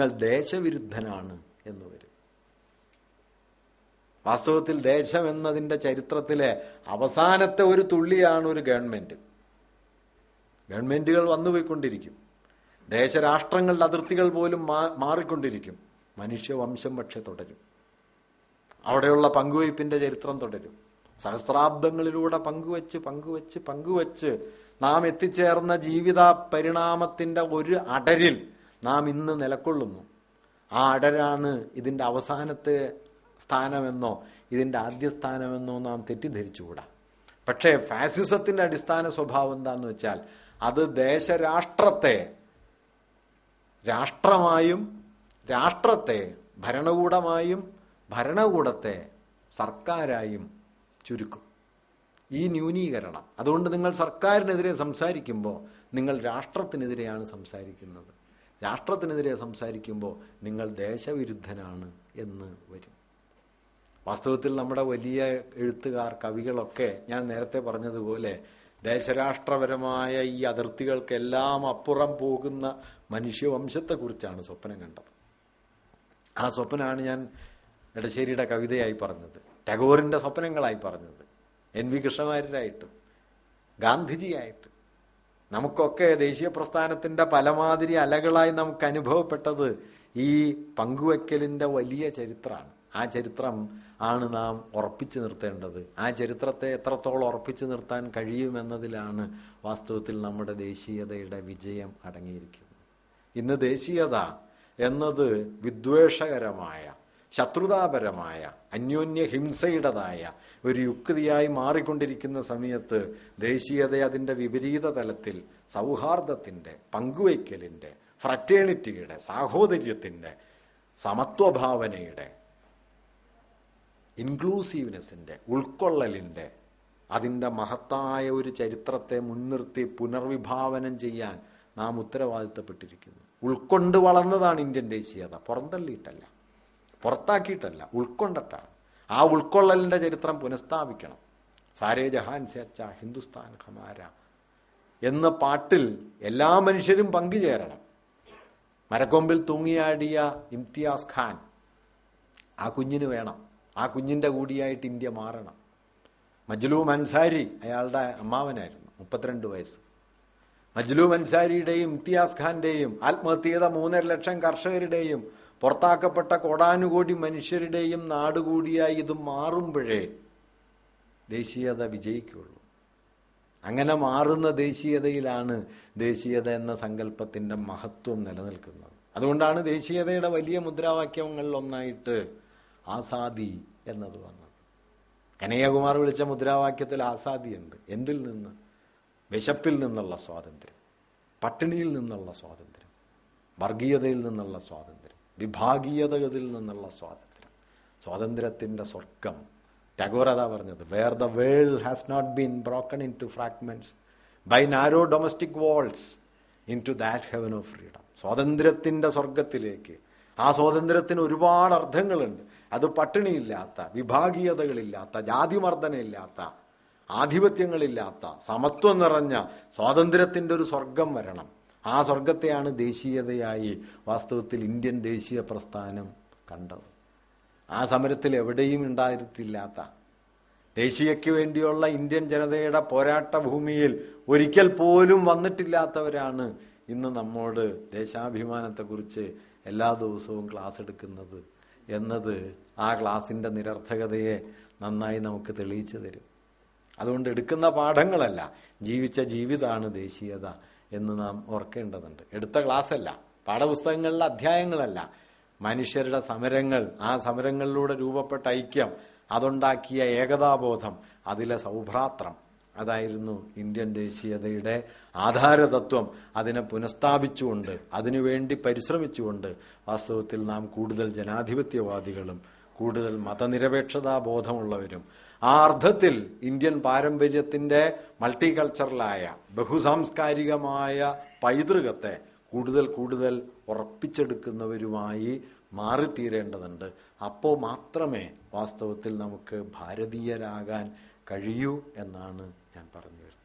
നിങ്ങൾ ദേശവിരുദ്ധനാണ് എന്ന് വരും. വാസ്തവത്തിൽ ദേശം എന്നതിന്റെ ചരിത്രത്തിലെ അവസാനത്തെ ഒരു തുള്ളിയാണ് ഒരു ഗവൺമെന്റ് ഗവൺമെന്റുകൾ വന്നുപോയിക്കൊണ്ടിരിക്കും. ദേശരാഷ്ട്രങ്ങളുടെ അതിർത്തികൾ പോലും മാറിക്കൊണ്ടിരിക്കും. മനുഷ്യവംശം പക്ഷെ തുടരും. അവിടെയുള്ള പങ്കുവയ്പ്പിന്റെ ചരിത്രം തുടരും. സഹസ്രാബ്ദങ്ങളിലൂടെ പങ്കുവച്ച് പങ്കുവച്ച് പങ്കുവച്ച് നാം എത്തിച്ചേർന്ന ജീവിത പരിണാമത്തിന്റെ ഒരു അടരിൽ നാം ഇന്ന് നിലക്കൊള്ളുന്നു. ആ അടരാണ് ഇതിന്റെ അവസാനത്തെ സ്ഥാനമെന്നോ ഇതിന്റെ ആദ്യ സ്ഥാനമെന്നോ നാം തെറ്റിദ്ധരിച്ചുകൂടാ. പക്ഷേ ഫാസിസത്തിന്റെ അടിസ്ഥാന സ്വഭാവം എന്താണെന്ന് വെച്ചാൽ അത് ദേശരാഷ്ട്രത്തെ രാഷ്ട്രമായും രാഷ്ട്രത്തെ ഭരണകൂടമായും ഭരണകൂടത്തെ സർക്കാരായും ചുരുക്കും. ഈ ന്യൂനീകരണം. അതുകൊണ്ട് നിങ്ങൾ സർക്കാരിനെതിരെ സംസാരിക്കുമ്പോൾ നിങ്ങൾ രാഷ്ട്രത്തിനെതിരെയാണ് സംസാരിക്കുന്നത്. രാഷ്ട്രത്തിനെതിരെ സംസാരിക്കുമ്പോൾ നിങ്ങൾ ദേശവിരുദ്ധനാണ് എന്ന് വരും. വാസ്തവത്തിൽ നമ്മുടെ വലിയ എഴുത്തുകാർ കവികളൊക്കെ ഞാൻ നേരത്തെ പറഞ്ഞതുപോലെ ദേശരാഷ്ട്രപരമായ ഈ അതിർത്തികൾക്കെല്ലാം അപ്പുറം പോകുന്ന മനുഷ്യവംശത്തെക്കുറിച്ചാണ് സ്വപ്നം കണ്ടത്. ആ സ്വപ്നമാണ് ഞാൻ എടശ്ശേരിയുടെ കവിതയായി പറഞ്ഞത്. ടഗോറിന്റെ സ്വപ്നങ്ങളായി പറഞ്ഞത്. എൻ വി കൃഷ്ണമാരായിട്ടും ഗാന്ധിജിയായിട്ട്. നമുക്കൊക്കെ ദേശീയ പ്രസ്ഥാനത്തിന്റെ പലമാതിരി അലകളായി നമുക്ക് അനുഭവപ്പെട്ടത് ഈ പങ്കുവെക്കലിന്റെ വലിയ ചരിത്രമാണ്. ആ ചരിത്രം ആണ് നാം ഉറപ്പിച്ചു നിർത്തേണ്ടത്. ആ ചരിത്രത്തെ എത്രത്തോളം ഉറപ്പിച്ചു നിർത്താൻ കഴിയുമെന്നതിലാണ് വാസ്തവത്തിൽ നമ്മുടെ ദേശീയതയുടെ വിജയം അടങ്ങിയിരിക്കുന്നത്. ഇന്ന് ദേശീയത എന്നത് വിദ്വേഷകരമായ ശത്രുതാപരമായ അന്യോന്യ ഹിംസയുടേതായ ഒരു യുക്തിയായി മാറിക്കൊണ്ടിരിക്കുന്ന സമയത്ത് ദേശീയത അതിന്റെ വിപരീത തലത്തിൽ സൗഹാർദ്ദത്തിന്റെ പങ്കുവയ്ക്കലിന്റെ ഫ്രറ്റേണിറ്റിയുടെ സാഹോദര്യത്തിന്റെ സമത്വഭാവനയുടെ ഇൻക്ലൂസീവ്നെസ്സിന്റെ ഉൾക്കൊള്ളലിന്റെ അതിന്റെ മഹത്തായ ഒരു ചരിത്രത്തെ മുൻനിർത്തി പുനർവിഭാവനം ചെയ്യാൻ നാം ഉത്തരവാദിത്തപ്പെട്ടിരിക്കുന്നു. ഉൾക്കൊണ്ട് വളർന്നതാണ് ഇന്ത്യൻ ദേശീയത. പുറന്തള്ളിയിട്ടല്ല. പുറത്താക്കിയിട്ടല്ല ഉൾക്കൊണ്ടിട്ടാണ്. ആ ഉൾക്കൊള്ളലിന്റെ ചരിത്രം പുനഃസ്ഥാപിക്കണം. സാരേ ജഹാൻ സേച്ച ഹിന്ദുസ്ഥാൻ ഹമാര എന്ന പാട്ടിൽ എല്ലാ മനുഷ്യരും പങ്കുചേരണം. മരക്കൊമ്പിൽ തൂങ്ങിയാടിയ ഇംതിയാസ് ഖാൻ ആ കുഞ്ഞിന് വേണം. ആ കുഞ്ഞിന്റെ കൂടിയായിട്ട് ഇന്ത്യ മാറണം. മജ്ലൂ അൻസാരി അയാളുടെ അമ്മാവനായിരുന്നു മുപ്പത്തിരണ്ട് വയസ്സ്. മജ്ലൂ അൻസാരിയുടെയും ഇംതിയാസ് ഖാന്റെയും ആത്മഹത്യ ചെയ്ത മൂന്നര ലക്ഷം കർഷകരുടെയും പുറത്താക്കപ്പെട്ട കോടാനുകോടി മനുഷ്യരുടെയും നാടുകൂടിയായി ഇത് മാറുമ്പോഴേ ദേശീയത വിജയിക്കുള്ളൂ അങ്ങനെ മാറുന്ന ദേശീയതയിലാണ് ദേശീയത എന്ന സങ്കല്പത്തിന്റെ മഹത്വം നിലനിൽക്കുന്നത്. അതുകൊണ്ടാണ് ദേശീയതയുടെ വലിയ മുദ്രാവാക്യങ്ങളിൽ ഒന്നായിട്ട് ആസാദി എന്നത് വന്നത്. കനയ്യകുമാർ വിളിച്ച മുദ്രാവാക്യത്തിൽ ആസാദിയുണ്ട് എന്തിൽ നിന്ന്? വിശപ്പിൽ നിന്നുള്ള സ്വാതന്ത്ര്യം പട്ടിണിയിൽ നിന്നുള്ള സ്വാതന്ത്ര്യം വർഗീയതയിൽ നിന്നുള്ള സ്വാതന്ത്ര്യം. വിഭാഗീയതയിൽ നിന്നുള്ള സ്വാതന്ത്ര്യം. സ്വാതന്ത്ര്യത്തിന്റെ സ്വർഗം. ടാഗോർ അതാ പറഞ്ഞത് where the world has not been broken into fragments by narrow domestic walls into that heaven of freedom സ്വാതന്ത്ര്യത്തിന്റെ സ്വർഗത്തിലേക്ക്. ആ സ്വാതന്ത്ര്യത്തിന് ഒരുപാട് അർത്ഥങ്ങളുണ്ട്. അത് പട്ടിണിയില്ലാത്ത വിഭാഗീയതകളില്ലാത്ത ജാതിമർദ്ദനമില്ലാത്ത ആധിപത്യങ്ങളില്ലാത്ത സമത്വം നിറഞ്ഞ സ്വാതന്ത്ര്യത്തിന്റെ ഒരു സ്വർഗം വരണം. ആ സ്വർഗത്തെയാണ് ദേശീയതയായി വാസ്തവത്തിൽ ഇന്ത്യൻ ദേശീയ പ്രസ്ഥാനം കണ്ടത്. ആ സമരത്തിൽ എവിടെയും ഉണ്ടായിട്ടില്ലാത്ത ദേശീയയ്ക്ക് വേണ്ടിയുള്ള ഇന്ത്യൻ ജനതയുടെ പോരാട്ട ഭൂമിയിൽ ഒരിക്കൽ പോലും വന്നിട്ടില്ലാത്തവരാണ് ഇന്ന് നമ്മോട് ദേശാഭിമാനത്തെക്കുറിച്ച് എല്ലാ ദിവസവും ക്ലാസ് എടുക്കുന്നത് എന്നത് ആ ക്ലാസിന്റെ നിരർത്ഥകതയെ നന്നായി നമുക്ക് തെളിയിച്ചു തരും. അതുകൊണ്ട് എടുക്കുന്ന പാഠങ്ങളല്ല ജീവിച്ച ജീവിതമാണ് ദേശീയത. എന്ന് നാം ഓർക്കേണ്ടതുണ്ട്. എടുത്ത ക്ലാസ്സല്ല. പാഠപുസ്തകങ്ങളിലെ അധ്യായങ്ങളല്ല. മനുഷ്യരുടെ സമരങ്ങൾ ആ സമരങ്ങളിലൂടെ രൂപപ്പെട്ട ഐക്യം അതുണ്ടാക്കിയ ഏകതാബോധം അതിലെ സൗഭ്രാത്രം. അതായിരുന്നു ഇന്ത്യൻ ദേശീയതയുടെ ആധാരതത്വം. അതിനെ പുനഃസ്ഥാപിച്ചുകൊണ്ട് അതിനുവേണ്ടി പരിശ്രമിച്ചുകൊണ്ട് വാസ്തവത്തിൽ നാം കൂടുതൽ ജനാധിപത്യവാദികളും കൂടുതൽ മതനിരപേക്ഷതാ ബോധമുള്ളവരും ആ അർത്ഥത്തിൽ ഇന്ത്യൻ പാരമ്പര്യത്തിന്റെ മൾട്ടി കൾച്ചറലായ ബഹുസാംസ്കാരികമായ പൈതൃകത്തെ കൂടുതൽ കൂടുതൽ ഉറപ്പിച്ചെടുക്കുന്നവരുമായി മാറിത്തീരേണ്ടതുണ്ട്. അപ്പോൾ മാത്രമേ വാസ്തവത്തിൽ നമുക്ക് ഭാരതീയരാകാൻ കഴിയൂ എന്നാണ് ഞാൻ പറഞ്ഞു വരുന്നത്.